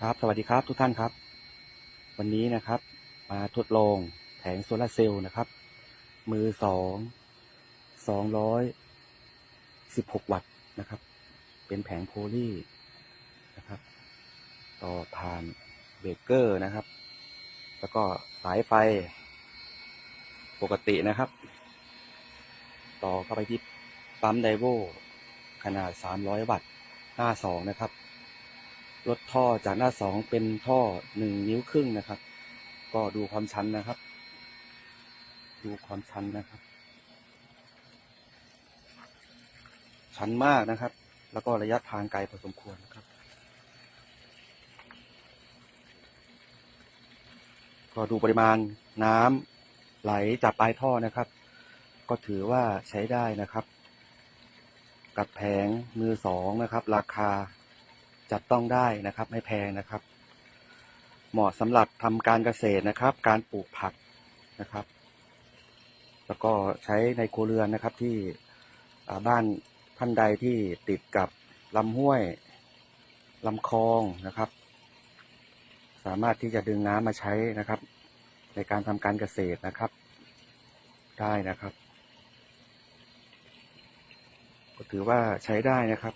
ครับสวัสดีครับทุกท่านครับ วันนี้นะครับ มาทดลองแผงโซลาเซลล์นะครับ มือสองสองร้อยสิบหกวัตต์นะครับ เป็นแผงโพลีนะครับ ต่อผ่านเบรกเกอร์นะครับ แล้วก็สายไฟปกตินะครับ ต่อเข้าไปที่ปั๊มไดโวขนาด 300 วัตต์หน้าสองนะครับ ลดท่อจากหน้าสองเป็นท่อหนึ่งนิ้วครึ่งนะครับ ก็ดูความชันนะครับ ดูความชันนะครับ ชันมากนะครับ แล้วก็ระยะทางไกลพอสมควรนะครับ ก็ดูปริมาณน้ำไหลจากปลายท่อนะครับ ก็ถือว่าใช้ได้นะครับ กับแผงมือสองนะครับ ราคา จับต้องได้นะครับ ไม่แพงนะครับ เหมาะสำหรับทำการเกษตรนะครับ การปลูกผักนะครับ แล้วก็ใช้ในครัวเรือนนะครับที่บ้านท่านใดที่ติดกับลำห้วยลำคลองนะครับ สามารถที่จะดึงน้ำมาใช้นะครับ ในการทำการเกษตรนะครับ ได้นะครับ ก็ถือว่าใช้ได้นะครับ